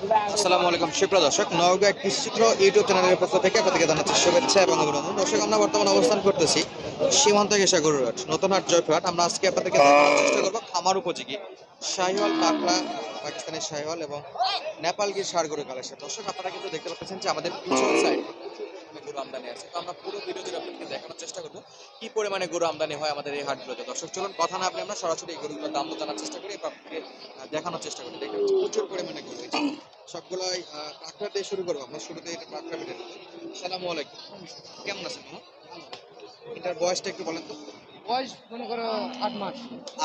আসসালামু আলাইকুম সুপ্রিয় দর্শক। নওগাঁ কৃষিচিত্র ইউটিউব চ্যানেলের পক্ষ থেকে আপনাদেরকে জানাচ্ছি শুভেচ্ছা এবং অভিনন্দন। দর্শক আমরা বর্তমানে অবস্থান করতেছি সীমান্ত ঘেষা গরুরহাট নতুন হাট জয়পুরহাট। আমরা আজকে আপনাদেরকে চেষ্টা করব খামার উপযোগী শাহিওয়াল পাকড়া পাকিস্তানি শাহিওয়াল এবং নেপালগির সার গরু কালেকশন। দর্শক আপনারা কিন্তু দেখতে পাচ্ছেন যে আমাদের পিছন সাইড গরু আমদানি আছে। তো আমরা পুরো ভিডিও জুড়ে আপনাদেরকে দেখানোর চেষ্টা করব কি পরিমাণে গরু আমদানি হয় আমাদের এই হাটগুলোতে। দর্শক চলুন কথা না আপনি আমরা সরাসরি এই গরুগুলোর দাম জানার চেষ্টা করি আহ, দেখানোর চেষ্টা করি। দেখতে পাচ্ছি প্রচুর পরিমাণে গরু সবগুলাই পাকড়া দিয়ে শুরু করব আমরা। শুরুতে এটা বেটে দেবো সালামু আলাইকুম। কেমন আছেন মামা? এটার বয়সটা একটু বলেন তো। বয়স মনে করো আট মাস।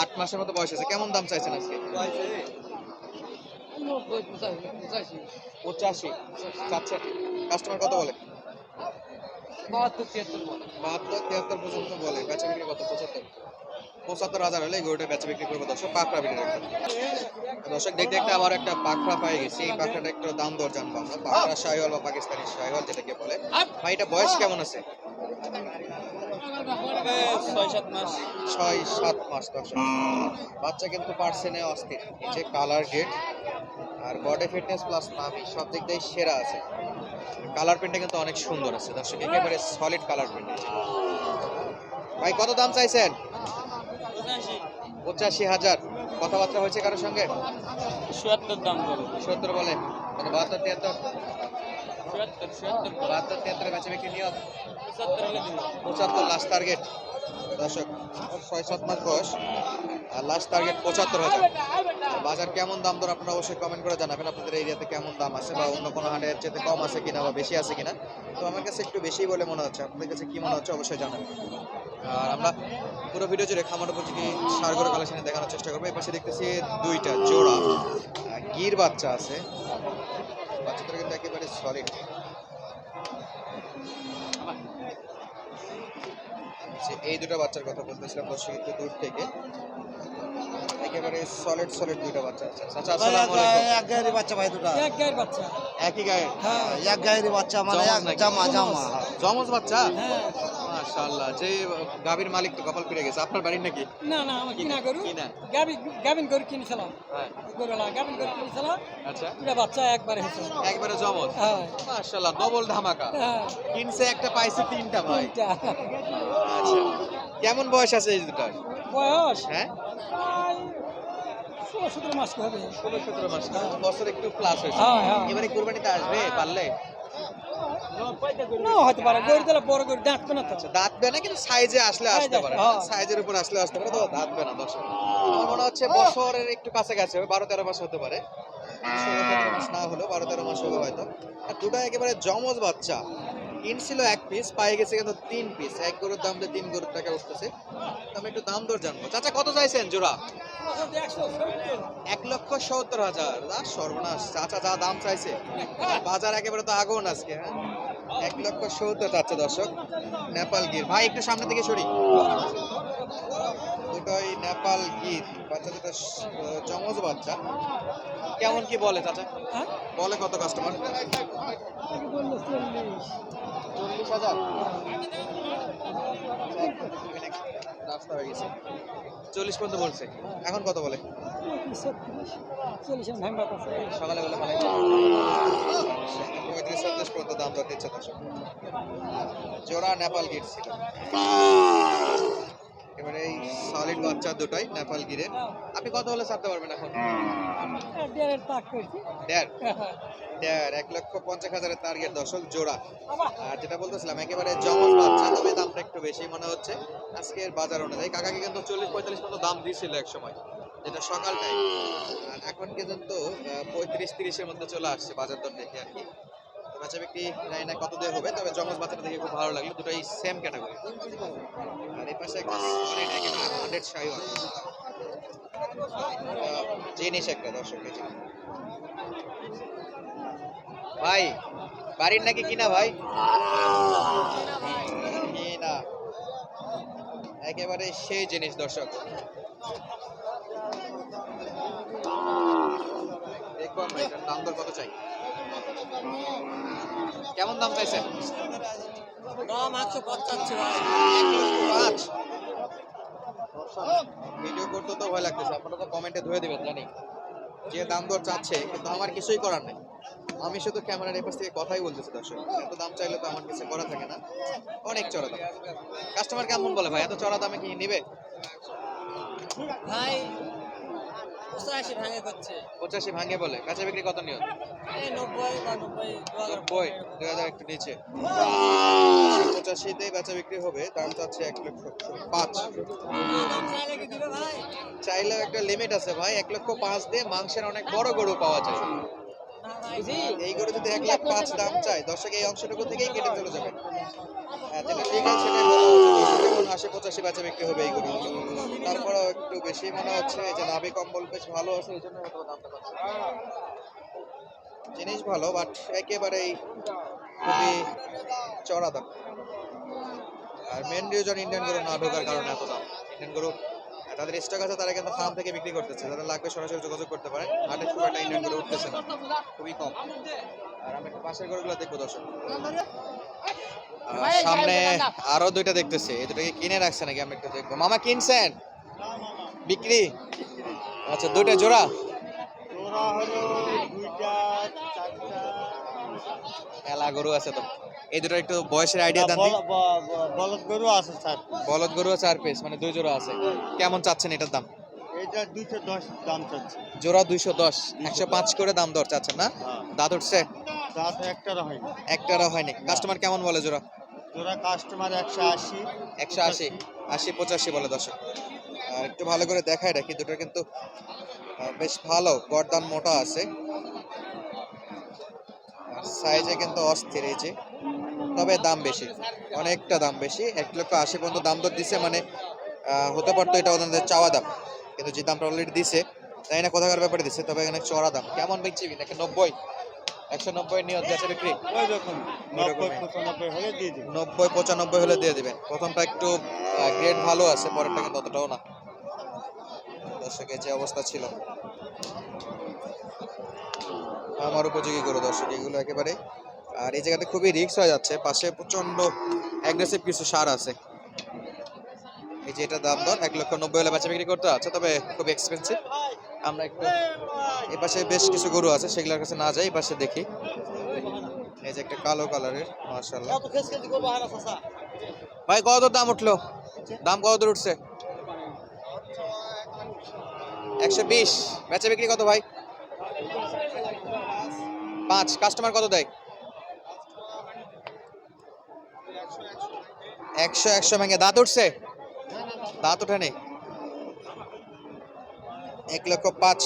আট মাসের মতো বয়স আছে। কেমন দাম চাইছেন আজকে? পঁচাশি চাচ্ছেন কাস্টমার কত বলে? বাহাত্তর তিয়াত্তর বাহাত্তর তিয়াত্তর পর্যন্ত বলে। বেচা বিক্রি কত? পঁচাত্তর। পঁচাত্তর হাজার হলে গরুটা বেচা বিক্রি করব দর্শক, পাকড়া বিক্রি রাখবেন দর্শক, দেখতে দেখতে আবার একটা পাকড়া পাই গেছি। এই পাকড়াটা একটু দাম দর জানব আমরা। পাকড়া শাহিওয়াল বা পাকিস্তানি শাহিওয়াল যেটাকে বলে। ভাই, এটা বয়স কেমন আছে? ছয় সাত মাস দর্শক। বাচ্চা কিন্তু পার্সেনে অস্থির। এই যে কালার গেট আর বডি ফিটনেস প্লাস নামি সব দিক দিয়ে সেরা আছে। কালার প্রিন্টটা কিন্তু অনেক সুন্দর আছে দর্শক, একেবারে সলিড কালার প্রিন্ট ভাই, কত দাম চাইছেন? পঁচাশি হাজার। কথাবার্তা হয়েছে কারোর সঙ্গে? সুয়াত্তর দাম বলে। সত্তর বলে। বাহাত্তর তিয়াত্তর? বাহাত্তর তিয়াত্তর কাছে বিক্রি নিয়ত পঁচাত্তর পঁচাত্তর লাস্ট টার্গেট দর্শক ছয় সাত মাস বয়স। আর লাস্ট টার্গেট পঁচাত্তর হাজার। বাজার কেমন দাম ধর আপনারা অবশ্যই কমেন্ট করে জানাবেন, আপনাদের এরিয়াতে কেমন দাম আছে বা অন্য কোনো হাটের চেয়ে কম আছে কিনা বা বেশি আছে কিনা। তো আমার কাছে একটু বেশি বলে মনে হচ্ছে, আপনাদের কাছে কি মনে হচ্ছে অবশ্যই জানাবেন। আর আমরা পুরো ভিডিও জুড়ে খামার উপযোগী সারগর কালেকশনে দেখানোর চেষ্টা করব। এই পাশে দেখতেছি দুইটা জোড়া গির বাচ্চা আছে। বাচ্চাটা কিন্তু একেবারে সলিড যে এই দুটো বাচ্চার কথা বলতেছিলাম দর্শক একটু দূর থেকে। একেবারে সলিড সলিড দুইটা বাচ্চা আছে। আচ্ছা আসসালামু আলাইকুম। এক গায়ের বাচ্চা ভাই দুটো। এক গায়ের বাচ্চা। একই গায়ে? হ্যাঁ এক গায়ের বাচ্চা মানে জামা জামা। জমজ বাচ্চা? হ্যাঁ। মাশাআল্লাহ। যে গাভীর মালিক তো কপাল ফিরে গেছে। আপনার বাড়ির নাকি? না না আমার কিনা গরু? কিনা? গাবিন গাবিন গরু কিনেছিলাম হ্যাঁ। গরুলা গাবিন গরু কিনেছিলাম আচ্ছা। এটা বাচ্চা একবার হয়েছে। একবারে জমজ হ্যাঁ। মাশাআল্লাহ ডবল ধামাকা। হ্যাঁ। কিনছে একটা পাইছে তিনটা ভাই। আচ্ছা। কেমন বয়স আছে এই দুটার? বয়স? হ্যাঁ? ষোলো সতেরো মাস হবে। ষোলো সতেরো মাস। বছর একটু প্লাস হয়েছে। হ্যাঁ, হ্যাঁ। এবারে কুরবানিতে আসবে পারলে? না হতে পারে। গরু বড় গরু দাঁতবে না তো। আচ্ছা দাঁতবে না কিন্তু সাইজে আসলে আসতে পারে। হ্যাঁ। সাইজের উপর আসলে আসতে পারে তো দাঁতবে না দর্শক। আমার মনে হচ্ছে বছরের একটু বারো তেরো মাস হতে পারে। ষোলো মাস না হলেও বারো তেরো মাস হবে হয়তো। আর দুটো একেবারে জমজ বাচ্চা। কিনছিল এক পিস পায়ে গেছে কিন্তু তিন পিস এক গরুর দাম দিয়ে তিন গরুর টাকা উঠতেছে। আমি একটু দাম দর জানব। চাচা কত চাইছেন জোড়া? এক লক্ষ সত্তর হাজার। সর্বনাশ। চাচা যা দাম চাইছে। বাজার একেবারে তো আগুন আজকে হ্যাঁ? এক লক্ষ সত্তর চাচ্ছে দর্শক। নেপাল গির। ভাই একটু সামনে থেকে সরি। দুটোই নেপাল গির। বাচ্চা দুটো জমজ বাচ্চা। কেমন কি বলে চাচা? হ্যাঁ? বলে কত কাস্টমার বলল চল্লিশ চল্লিশ হাজার রাস্তা হয়ে গেছে। চল্লিশ পর্যন্ত বলছে। এখন কত বলে? সকালে বলে মানে পঁয়ত্রিশ চল্লিশ পর্যন্ত দাম দর দিচ্ছে দর্শক জোড়া নেপাল গেট ছিল। এবারে এই সলিড বাচ্চা দুটাই নেপাল গিরে। আপনি কত হলে ছাড়তে পারবেন এখন? দেড়ের তাক করছি। দেড়? দেড় এক লক্ষ পঞ্চাশ হাজারের টার্গেট দর্শক জোড়া। আর যেটা বলতেছিলাম একেবারে জমজ বাচ্চা তবে দামটা একটু বেশি মনে হচ্ছে। আজকের বাজার অনুযায়ী কাকাকে কিন্তু চল্লিশ পঁয়তাল্লিশ পর্যন্ত দাম দিয়েছিল এক সময় যেটা সকাল টাইম আর এখন কিন্তু পঁয়ত্রিশ তিরিশের মধ্যে চলে আসছে বাজার দর দেখে আর কি। বাচ্চা বিক্রি জানি না কত দিয়ে হবে, তবে জমজ বাচ্চাটা দেখে খুব ভালো লাগল। দুটোই সেম ক্যাটাগরি আর এই পাশে একটা হান্ড্রেড শাহিওয়াল জিনিস একটা দর্শক ভাই, বাড়ির নাকি কিনা ভাই? কিনা। একেবারে সেই জিনিস দর্শক। দেখব আমরা এটার দাম দর কত চাই? কেমন দাম চাইছেন? দাম একশো ভিডিও করতে তো ভয় লাগতেছে আপনারা তো কমেন্টে ধুয়ে দিবেন জানি। যে দাম দর চাচ্ছে কিন্তু আমার কিছুই করার নেই। আমি শুধু ক্যামেরার এপাশ থেকে কথাই বলতেছি দর্শক। এত দাম চাইলে তো আমার কিছু করা থাকে না। অনেক চড়া দাম। কাস্টমার কেমন বলে ভাই? এত চড়া দামে কি নিবে? ভাই পঁচাশি ভাঙে করছে পঁচাশি ভাঙে বলে। কাঁচা বিক্রি কত নিয়ত? নব্বই বা নব্বই নব্বই দুই হাজার একটু নিচে। পঁচাশিতে বেচা বিক্রি হবে দাম চাচ্ছে এক লক্ষ পাঁচ। চাইলেও একটা লিমিট আছে ভাই এক লক্ষ পাঁচ দিয়ে মাংসের অনেক বড় গরু পাওয়া যায়। এই গরু যদি এক লাখ পাঁচ দাম চাই দর্শক এই অংশটুকু থেকেই কেটে চলে যাবে। হ্যাঁ যেটা ঠিক আছে সেটাই বলা হচ্ছে দর্শক যেমন আশি পঁচাশি বেচা বিক্রি হবে এই গরু। তারপরেও একটু বেশি মনে হচ্ছে যে নাভি কম্বল বেশ ভালো আছে, এই জন্য জিনিস ভালো, বাট একেবারেই খুবই চড়া দাম। আর মেন রিজন ইন্ডিয়ান গরু না ঢোকার কারণে এত দাম। ইন্ডিয়ান গরু, তাদের স্টক আছে, তারা কিন্তু ফার্ম থেকে বিক্রি করতেছে। যাদের লাগবে সরাসরি যোগাযোগ করতে পারে। হাটে খুব একটা ইন্ডিয়ান গরু উঠতেছে না, খুবই কম। আর আমি একটু পাশের গরুগুলো দেখব, দর্শক। সামনে আরও দুইটা দেখতেছি। এই দুটোকে কিনে রাখছে নাকি? আমি একটু দেখব। মামা কিনছেন? বিক্রি? আচ্ছা দুইটা জোড়া? তোরা হলো দুইটা চারটা। মেলা গরু আছে তো। এই দুটো একটু বয়সের আইডিয়া দেন বল- ব- ব- বলদ গরু আছে স্যার বলদ গরু চার পিস মানে দুই জোড়া আছে। কেমন চাচ্ছেন এটার দাম? এইটা দুইশো দশ দাম চাচ্ছে। জোড়া দুইশো দশ। একশো পাঁচ করে দাম দর চাচ্ছেন না? হ্যাঁ। দাঁত উঠছে? দাঁত একটারও হয়নি। একটারও হয়নি। কাস্টমার কেমন বলে জোড়া? তোরা কাস্টমার একশো আশি। একশো আশি আশি পঁচাশি বলে দর্শক। আর একটু ভালো করে দেখায় রাখি, দুটো কিন্তু বেশ ভালো, গরদান মোটা আছে। সাইজে কিন্তু অস্থির এই যে। তবে দাম বেশি, অনেকটা দাম বেশি। এক লক্ষ আশি পর্যন্ত দাম দর দিছে মানে হতে পারতো এটা ওদের চাওয়া দাম। কিন্তু যে দামটা অলরেডি দিছে তাই না কোথাকার ব্যাপারে দিছে, তবে এখানে চড়া দাম। কেমন বেচছিবি নাকি নব্বই? একশো নব্বই নিয়ত যাচ্ছে বিক্রি? ওই রকম নব্বই। পঁচানব্বই হলে দিয়ে দিবি নব্বই পঁচানব্বই হলে দিয়ে দিবেন। প্রথমটা একটু গ্রেড ভালো আছে পরেরটা কিন্তু অতটাও না। দর্শকের যে অবস্থা ছিল। আমার উপযোগী গরু দর্শক এগুলো একেবারে। আর এই জায়গাতে খুবই রিক্স হয়ে যাচ্ছে। পাশে প্রচণ্ড অ্যাগ্রেসিভ কিছু সার আছে। এই যে এটা দাম দর এক লক্ষ নব্বই হলে বেচা বিক্রি করতে আছে তবে খুব এক্সপেন্সিভ আমরা একটু এই পাশে বেশ কিছু গরু আছে সেগুলোর কাছে না যাই এই পাশে দেখি। এই যে একটা কালো কালারের মার্শাল্লাহ ভাই কত দাম উঠল? দাম কত দূর উঠছে? একশো বিশ। বেচা বিক্রি কত ভাই? পাঁচ। কাস্টমার কত দেয়? একশো একশো ভেঙে। দাঁত উঠছে? দাঁত ওঠেনি এক লক্ষ পাঁচ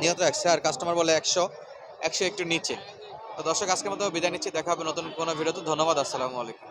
নিহত রাখছে আর কাস্টমার বলে একশো একশো একটু নিচে। তো দর্শক, আজকের মতো বিদায় নিচ্ছি, দেখা হবে নতুন কোনো ভিডিওতে। ধন্যবাদ, আসসালামু আলাইকুম।